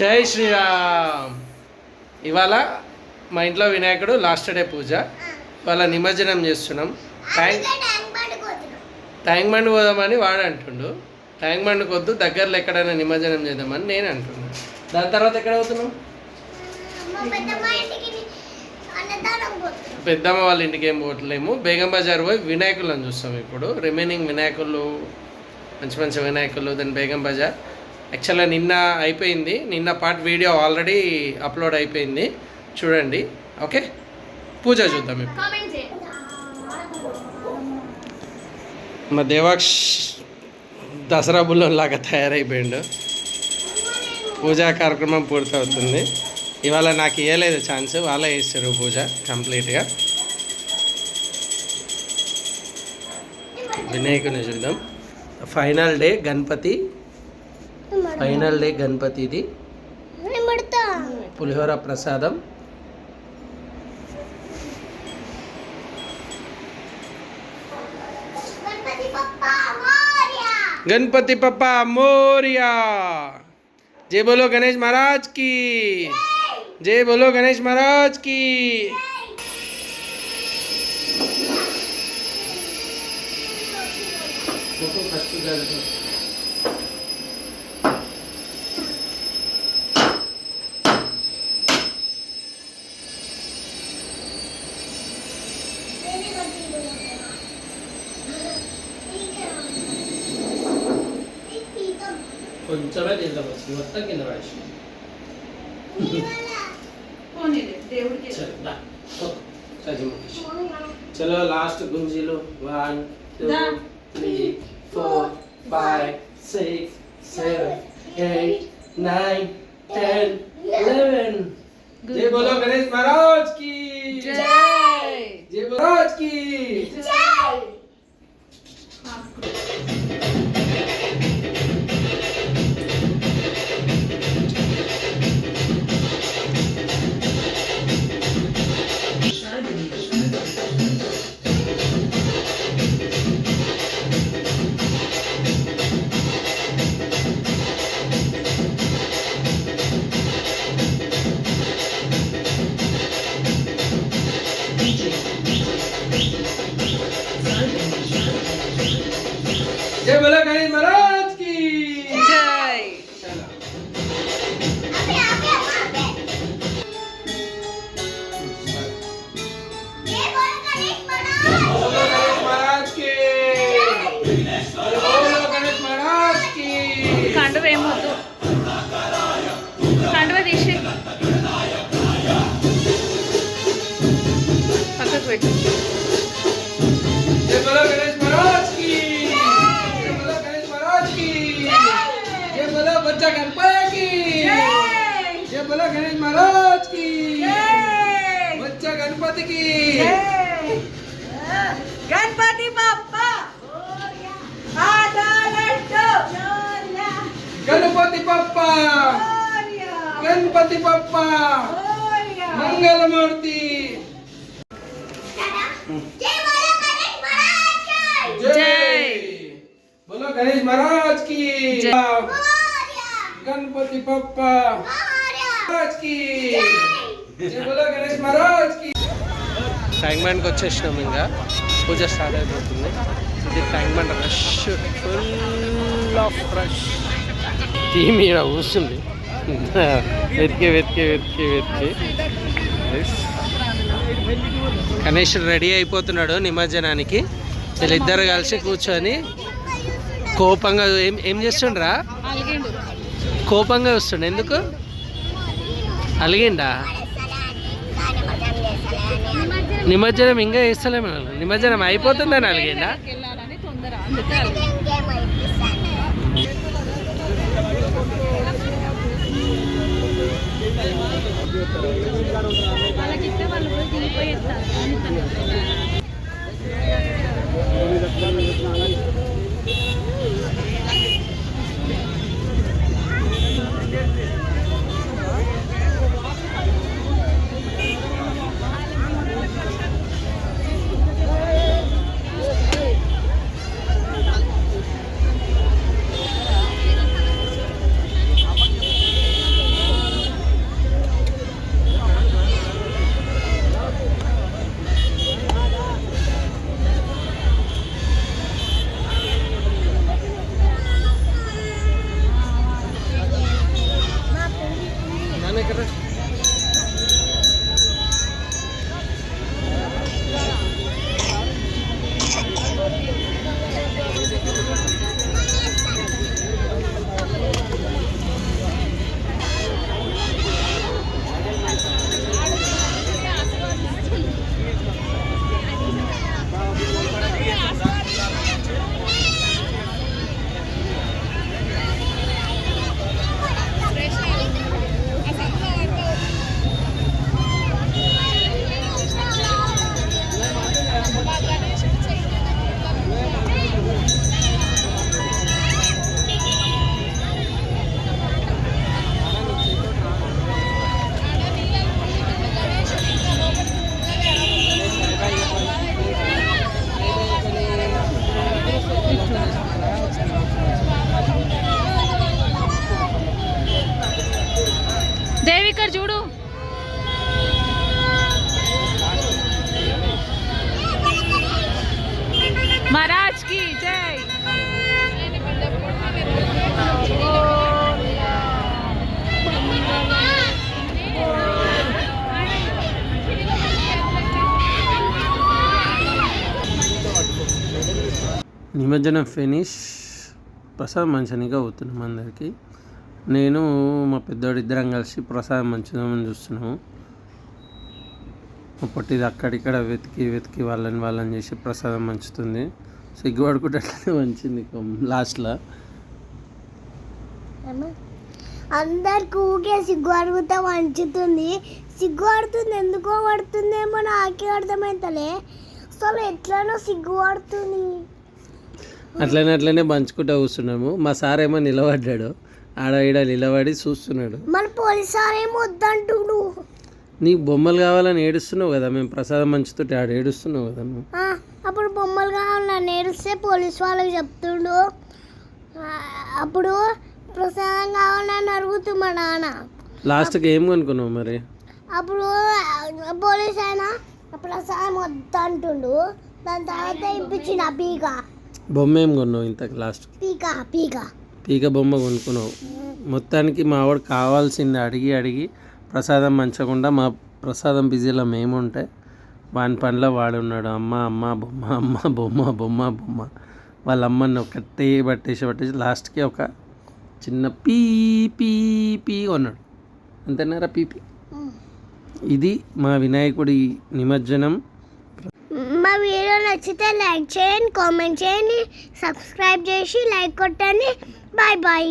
జై శ్రీరామ్. ఇవాళ మా ఇంట్లో వినాయకుడు లాస్ట్ డే పూజ. ఇవాళ నిమజ్జనం చేస్తున్నాం. ట్యాంక్ ట్యాంక్ బండ్ పోదామని వాడు అంటుండు. ట్యాంక్ బండ్ కొద్దు దగ్గరలో ఎక్కడైనా నిమజ్జనం చేద్దామని నేను అంటున్నా. దాని తర్వాత ఎక్కడ అవుతున్నాం పెద్దమ్మ వాళ్ళ ఇంటికి ఏం పోవట్లేము. బేగం బజార్ పోయి వినాయకులను చూస్తాం ఇప్పుడు. రిమైనింగ్ వినాయకులు మంచి మంచి వినాయకులు దాని బేగం బజార్. యాక్చువల్గా నిన్న అయిపోయింది. నిన్న పార్ట్ వీడియో ఆల్రెడీ అప్లోడ్ అయిపోయింది. చూడండి. ఓకే? పూజ చూద్దాం ఇప్పుడు. మా దేవాక్ష్ దసరా బుల్లం లాగా తయారైపోయిండు. పూజా కార్యక్రమం పూర్తవుతుంది. ఇవాళ నాకు ఇవ్వలేదు ఛాన్స్. వాళ్ళే చేస్తారు పూజ కంప్లీట్గా. వినాయకుని చూద్దాం. Final day Ganapati final day Ganapati ఇది పులిహోర ప్రసాదం गणपति पप्पा मोरिया जय बोलो गणेश महाराज की जय बोलो गणेश महाराज की కొంచెమే चबायला एकदा मच्छी वत्ता की नवाळशी कोण चलो लास्ट गुंजी लो one two three four five six seven eight nine ten eleven जय बोलो गणेश महाराज की। जय। जय महाराज की। जय। Perfect. Ganpati Bapa, ada Ganpati Bapa, Ganpati Bapa, Mangalamurti. Oh, yeah. બોલો ગણેશ મહારાજ કી જય ગણપતિ પપ્પા મહારાજ ట్యాంక్ బండ్కి వచ్చేసినాం ఇంకా. పూజ స్టార్ట్ అయిపోతుంది. ఇది Tank Bund rush full of rush team ఇక్కడ కూర్చుంది. వెతికి వెతికి వెతికి వెతికి. గణేష్ రెడీ అయిపోతున్నాడు నిమజ్జనానికి. వీళ్ళిద్దరు కలిసి కూర్చొని కోపంగా ఏం ఏం చేస్తుండ్రా? కోపంగా వస్తుండ. ఎందుకు? అలిగిండా? నిమజ్జనం ఇంకా చేస్తలేము నిమజ్జనం అయిపోతుందని అలిగిండా? వెళ్ళాలని తొందర నిమజ్జనం ఫినిష్ ప్రసాదం మంచనిగా అవుతున్నాం అందరికీ. నేను మా పెద్దోడు ఇద్దరం కలిసి ప్రసాదం మంచిదామని చూస్తున్నాము. మా అక్కడిక్కడ వెతికి వెతికి వాళ్ళని వాళ్ళని చేసి ప్రసాదం మంచుతుంది సిగ్గుపడుకుంటే అట్లనే మంచింది లాస్ట్లో. అందరికీ ఊకే సిగ్గు అడుగుతా వంచుతుంది సిగ్గు పడుతుంది ఎందుకో పడుతుందేమో నాకే అర్థమవుతలే అసలు ఎట్లనో సిగ్గు పడుతుంది. అట్లనే అట్లనే పంచుకుంటూ కూర్చున్నాము. మా సార్ ఏమో నిలబడ్డాడు. ఆడ ఈడ నిలబడి చూస్తున్నాడు. మన పోలీసు సార్ ఏమో వద్దంటుడు. నీకు బొమ్మలు కావాలని ఏడుస్తున్నావు కదా మేము ప్రసాదం మంచుతుంటే ఆడ ఏడుస్తున్నావు కదా నువ్వు. అప్పుడు బొమ్మలు కావాలి నన్ను ఏడిస్తే పోలీస్ వాళ్ళకి చెప్తుండు. అప్పుడు ప్రసాదం కావాలని అడుగుతూ మా నాన్న. లాస్ట్కి ఏం కొనుక్కున్నావు మరి? అప్పుడు పోలీస్ ఆయన ప్రసాదం వద్దంటుండు. దాని తర్వాత ఇప్పించిన పీక బొమ్మ ఏం కొన్నావు ఇంతకు లాస్ట్ పీక పీక. పీక బొమ్మ కొనుక్కున్నావు. మొత్తానికి మా వాడు కావాల్సింది అడిగి అడిగి ప్రసాదం మంచకుండా మా ప్రసాదం బిజీలో మేము ఉంటే వాని పనిలో వాడు ఉన్నాడు. అమ్మ అమ్మ బొమ్మ అమ్మ బొమ్మ బొమ్మ బొమ్మ. వాళ్ళ అమ్మని ఒకటే పట్టేసి పట్టేసి లాస్ట్కి ఒక చిన్న పీ పీ పీ కొన్నాడు. అంతేనారా? పీపీ ఇది మా వినాయకుడి నిమజ్జనం. నచ్చితే లైక్ చేయండి కామెంట్ చేయండి సబ్స్క్రైబ్ చేసి లైక్ కొట్టండి బాయ్ బాయ్